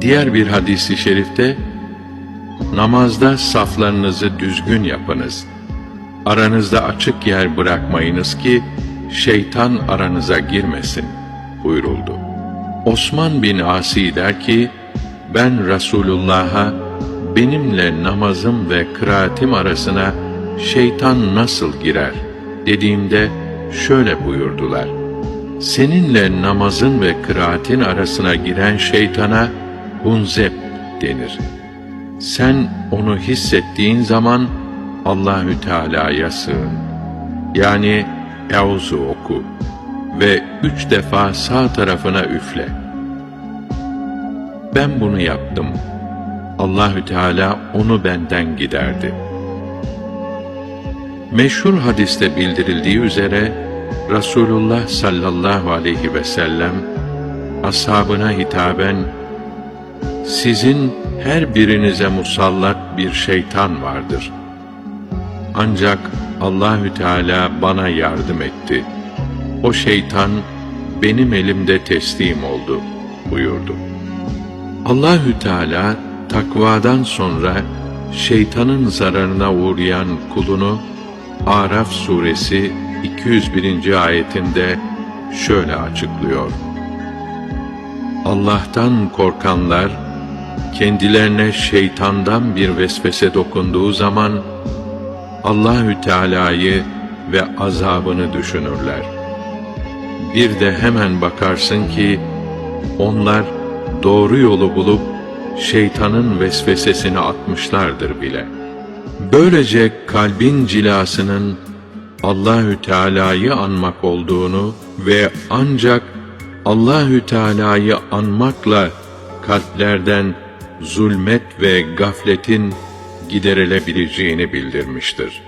Diğer bir hadisi şerifte, namazda saflarınızı düzgün yapınız. Aranızda açık yer bırakmayınız ki, şeytan aranıza girmesin buyuruldu. Osman bin Asi der ki, ben Resulullah'a benimle namazım ve kıraatim arasına şeytan nasıl girer dediğimde şöyle buyurdular. Seninle namazın ve kıraatin arasına giren şeytana hunzep denir. Sen onu hissettiğin zaman Allahü Teala'ya sığın. Yani Euzu oku ve üç defa sağ tarafına üfle. Ben bunu yaptım. Allahü Teala onu benden giderdi. Meşhur hadiste bildirildiği üzere Resulullah sallallahu aleyhi ve sellem ashabına hitaben sizin her birinize musallat bir şeytan vardır. Ancak Allahü Teala bana yardım etti. O şeytan benim elimde teslim oldu buyurdu. Allahü Teala takvadan sonra şeytanın zararına uğrayan kulunu Araf suresi 201. ayetinde şöyle açıklıyor. Allah'tan korkanlar kendilerine şeytandan bir vesvese dokunduğu zaman Allahü Teala'yı ve azabını düşünürler. Bir de hemen bakarsın ki onlar doğru yolu bulup şeytanın vesvesesini atmışlardır bile. Böylece kalbin cilasının Allahü Teala'yı anmak olduğunu ve ancak Allahü Teala'yı anmakla kalplerden zulmet ve gafletin giderilebileceğini bildirmiştir.